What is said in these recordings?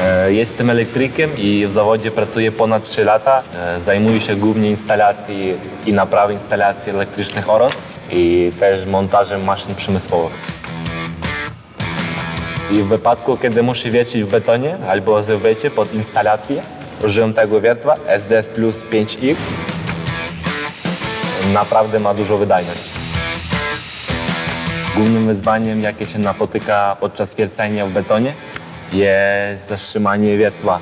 E, Jestem elektrykiem i w zawodzie pracuję ponad 3 lata. E, Zajmuję się głównie instalacją i naprawą instalacji elektrycznych oraz i też montażem maszyn przemysłowych. I w wypadku, kiedy muszę wiercić w betonie albo zewbecie pod instalację, użyłem tego wiertła SDS Plus 5X. Naprawdę ma dużą wydajność. Głównym wyzwaniem, jakie się napotyka podczas wiercenia w betonie, jest zatrzymanie wiertła.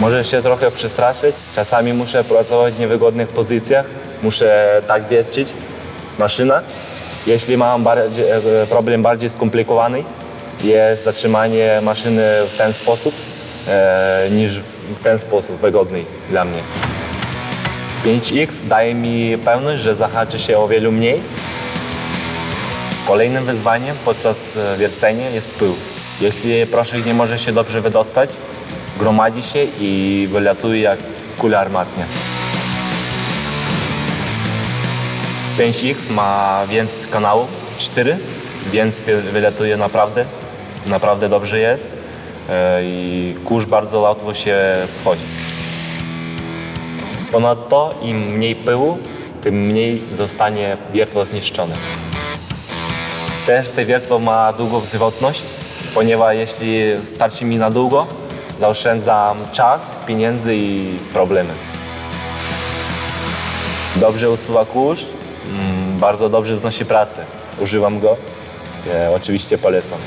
Może się trochę przestraszyć. Czasami muszę pracować w niewygodnych pozycjach. Muszę tak wiercić maszyna. Jeśli mam bardziej, e, problem bardziej skomplikowany, jest zatrzymanie maszyny w ten sposób, e, niż w ten sposób wygodny dla mnie. 5X daje mi pewność, że zahaczy się o wiele mniej. Kolejnym wyzwaniem podczas e, wiercenia jest pył. Jeśli proszek nie może się dobrze wydostać, gromadzi się i wylatuje jak kula armatnia. 5X ma więcej kanałów, 4, więc wy- wylatuje naprawdę, naprawdę dobrze jest e, i kurz bardzo łatwo się schodzi. Ponadto im mniej pyłu, tym mniej zostanie wiertło zniszczone. Też te wiertło ma długą żywotność, ponieważ jeśli starczy mi na długo, zaoszczędzam czas, pieniędzy i problemy. Dobrze usuwa kurz, mm, bardzo dobrze znosi pracę. Używam go, e, oczywiście polecam.